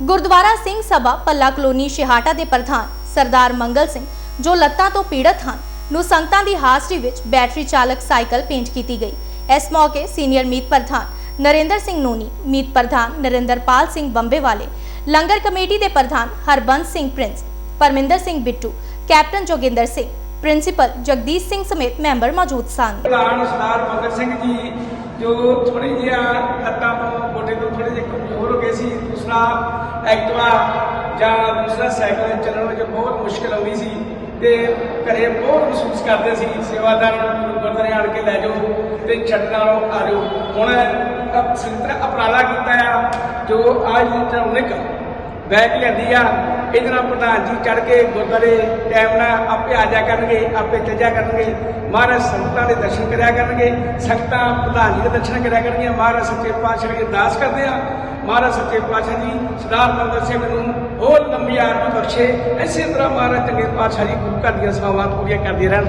ਗੁਰਦੁਆਰਾ ਸਿੰਘ ਸਭਾ ਪੱਲਾ ਕਲੋਨੀ ਸ਼ਿਹਾਟਾ ਦੇ ਪ੍ਰਧਾਨ ਸਰਦਾਰ ਮੰਗਲ ਸਿੰਘ, ਜੋ ਲੱਤਾਂ ਤੋਂ ਪੀੜਤ ਹਨ, ਨੂੰ ਸੰਗਤਾਂ ਦੀ ਹਾਜ਼ਰੀ ਵਿੱਚ ਬੈਟਰੀ ਚਾਲਕ ਸਾਈਕਲ ਭੇਂਟ ਕੀਤੀ ਗਈ। ਇਸ ਮੌਕੇ ਸੀਨੀਅਰ ਮੀਤ ਪ੍ਰਧਾਨ ਨਰਿੰਦਰ ਸਿੰਘ ਨੂਨੀ, ਮੀਤ ਪ੍ਰਧਾਨ ਨਰਿੰਦਰਪਾਲ ਸਿੰਘ ਬੰਬੇ ਵਾਲੇ ਲੰਗਰ ਕਮੇਟੀ ਦੇ ਪ੍ਰਧਾਨ Harbans Singh Prince, Parminder Singh Bittu, captain Joginder Singh, principal Jagdish Singh ਸਮੇਤ ਮੈਂਬਰ ਮੌਜੂਦ ਸਨ। ਪ੍ਰਧਾਨ ਸਰਦਾਰ ਮੰਗਲ ਸਿੰਘ ਜੀ, ਜੋ ਥੋੜੀ ਜਿਹਾ ਲੱਤਾਂ ਤੋਂ, ਗੋਡੇ ਤੋਂ ਥੋੜੇ ਜਿਹੇ ਕਮਜ਼ੋਰ ਹੋ ਗਏ ਸੀ ਦੂਸਰਾ ਐਕਟਿਵਾ ਜਾਂ ਦੂਸਰਾ ਸਾਈਕਲ ਚੱਲਣ ਵਿੱਚ ਬਹੁਤ ਮੁਸ਼ਕਲ ਆਉਂਦੀ ਸੀ ਤੇ ਘਰੇ ਬਹੁਤ ਮਹਿਸੂਸ ਕਰਦੇ ਸੀ, ਸੇਵਾਦਾਰ ਨੂੰ ਗੁਰਦੁਆਰੇ ਆਣ ਕੇ ਲੈ ਜਾਓ ਤੇ ਛੱਡਣ ਨਾਲੋਂ ਆ ਜਾਓ। ਹੁਣ ਅਪ- ਸੰਗਤ ਅਪਰਾਲਾ ਕੀਤਾ ਆ, ਜੋ ਅੱਜ ਟਰਨਿਕ ਬੈਗ ਲਿਆਂਦੀ ਆ, ਇਹਦੇ ਨਾਲ ਪ੍ਰਧਾਨ ਜੀ ਚੜ ਕੇ ਗੁਰਦੁਆਰੇ ਟਾਈਮ ਨਾਲ ਆਪੇ ਆ ਜਾ ਕਰਨਗੇ, ਆਪੇ ਚੱਲ ਕਰਨਗੇ। ਮਹਾਰਾਜ ਸੰਗਤਾਂ ਦੇ ਦਰਸ਼ਨ ਕਰਿਆ ਕਰਨਗੇ, ਸੰਗਤਾਂ ਪ੍ਰਧਾਨ ਜੀ ਦੇ ਦਰਸ਼ਨ ਕਰਿਆ ਕਰਨਗੀਆਂ, ਮਹਾਰਾਜ ਸੱਚੇ ਪਾਤਸ਼ਾਹ ਦੀ ਅਰਦਾਸ ਕਰਦੇ ਆ। ਮਹਾਰਾਜ ਸੱਚੇ ਪਾਤਸ਼ਾਹ ਜੀ, ਸਰਦਾਰ ਮੰਗਲ ਸਿੰਘ ਨੂੰ ਹੋਰ ਲੰਬੀ ਆਯੂ ਬਖਸ਼ੇ, ਇਸੇ ਤਰ੍ਹਾਂ ਮਹਾਰਾਜ ਚੰਗੇ ਪਾਤਸ਼ਾਹ ਜੀ ਗੁਰੂ ਘਰ ਦੀਆਂ ਸੇਵਾਵਾਂ ਪੂਰੀਆਂ ਕਰਦੇ ਰਹਿਣ।